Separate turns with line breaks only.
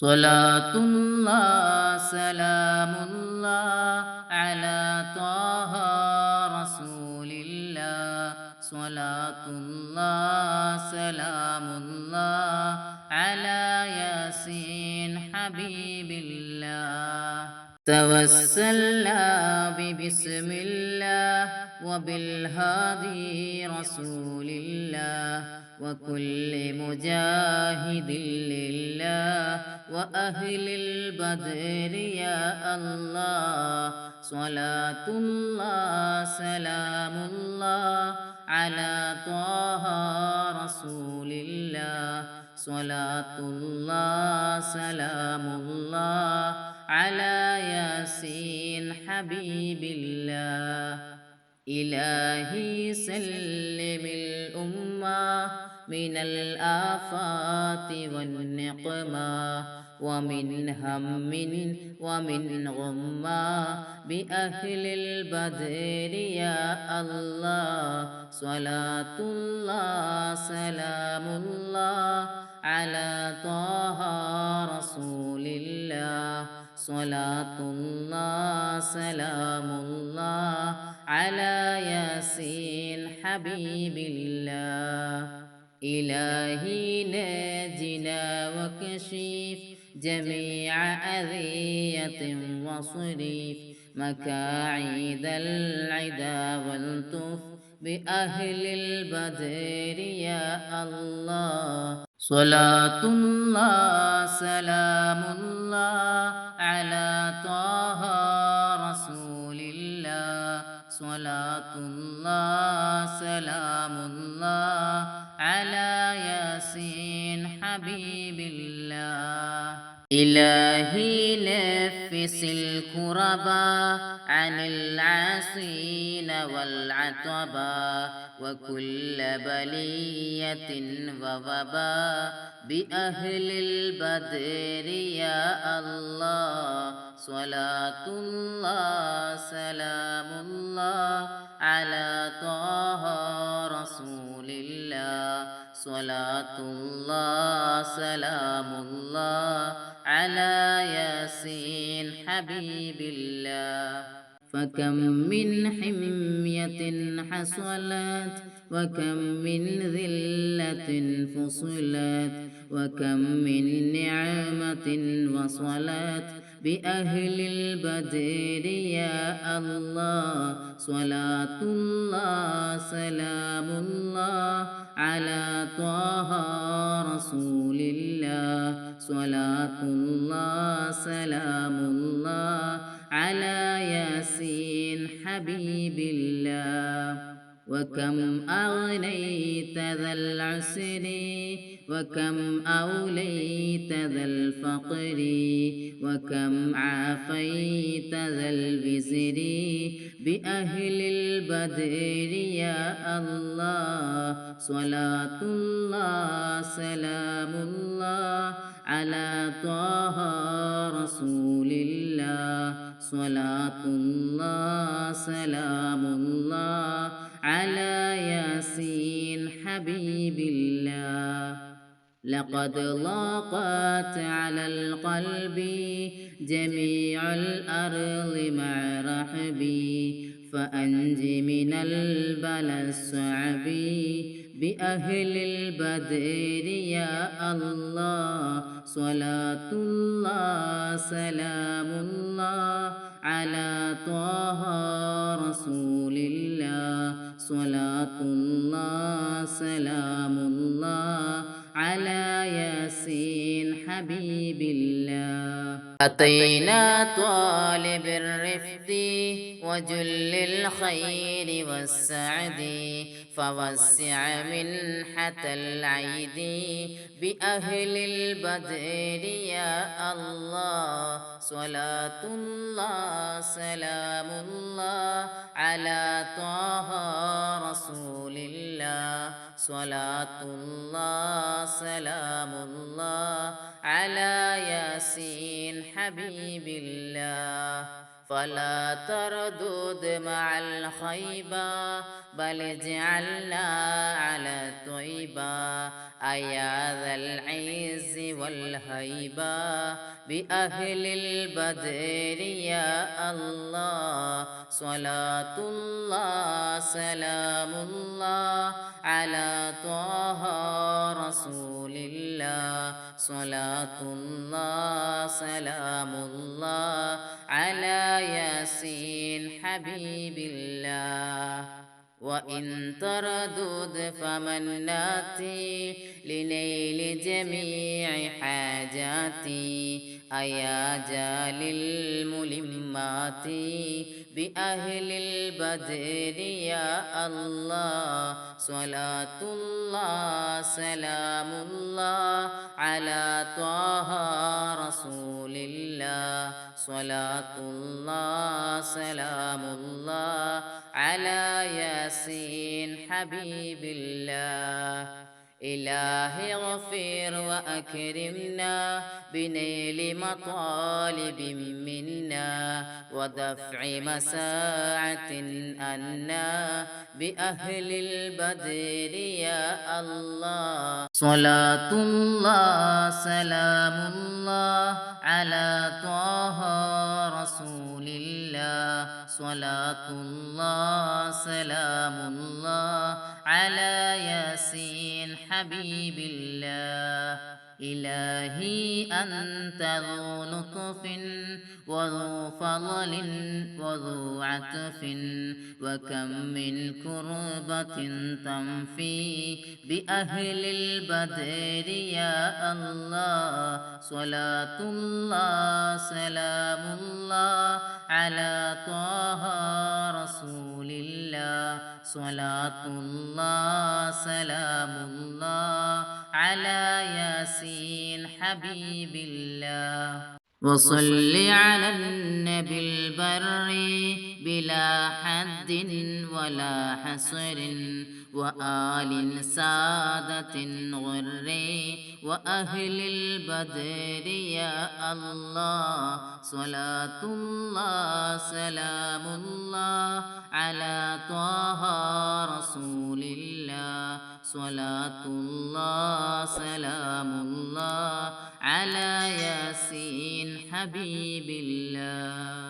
صلاة الله سلام الله على طه رسول الله صلاة الله سلام الله على ياسين حبيب الله توسلنا ببسم الله وبالهادي رسول الله وكل مجاهد وأهل البدر يا الله. صلاة الله سلام الله على طه رسول الله صلاة الله سلام الله على ياسين حبيب الله إلهي سلم الأمة. من الآفات والنقمة ومن هم ومن غمة. بأهل البدر يا الله صلاة الله سلام الله على طه رسول الله. صلاة الله سلام الله على ياسين حبيب الله. إلهي ناجنا وكشيف جميع أذية وصريف مكاعيد العدا والتف بأهل البدر يا الله. صلاة الله سلام الله على طه رسول الله. صلاة الله سلام الله حبيب الله. إلهي نفس الكربا عن العاصين والعتبا وكل بلية ووبا بأهل البدر يا الله. صلاة الله سلام الله على طه صلاة الله سلام الله على ياسين حبيب الله. فكم من حمية حصلت وكم من ذلة فصلت وكم من نعمة وصلت بأهل البدر يا الله. صلاة الله سلام الله على طه رسول الله صلاة الله سلام الله على ياسين حبيب الله وكم أغنيت ذا العسر وكم أوليت ذا الفقر؟ وكم عافيت ذا البزر؟ بأهل البدر يا الله صلاة الله سلام الله على طه رسول الله. صلاة الله سلام الله على ياسين حبيب الله. لقد ضاقت على القلب جميع الأرض مع رحبي فأنج من البلى الصعب بأهل البدر يا الله. صلاة الله سلام الله على طه رسول الله. صلاة الله سلام الله على ياسين حبيب الله. أتينا طالب الرفد وجل الخير والسعد فوسع منحة العيد بأهل البدر يا الله. صلاة الله سلام الله على طه رسول الله. صلاة الله سلام الله على ياسين حبيب الله فلا تردد مع الخيبة بل اجعلنا على الطيبة. أيا ذا العز والهيبة بأهل البدر يا الله. صلاة الله سلام الله على طه رسول الله. صلاة الله سلام الله على ياسين حبيب الله. وإن تردد فمن ناتي لنيل جميع حاجاتي أيا جال الملمات بأهل البدر يا الله صلاة الله سلام الله على طه رسول الله صلاة الله سلام الله على ياسين حبيب الله. إلهي اغفر وأكرمنا بنيل مطالب منا ودفع مساعة أنا بأهل البدر يا الله. صلاة الله سلام الله على طه رسول الله. صلاة الله سلام الله على ياسين حبيب الله. إلهي أنت ذو لطف وذو فضل وذو عطف وكم من كربة تنفي بأهل البدر يا الله. صلاة الله سلام الله على طه رسول الله صلاة الله سلام الله على ياسين حبيب الله. وصل على النبي البر بلا حد ولا حصر وآل سادة غر وأهل البدر يا الله صلاة الله سلام الله على طه رسول الله. صلاة الله سلام الله على ياسين حبيب الله.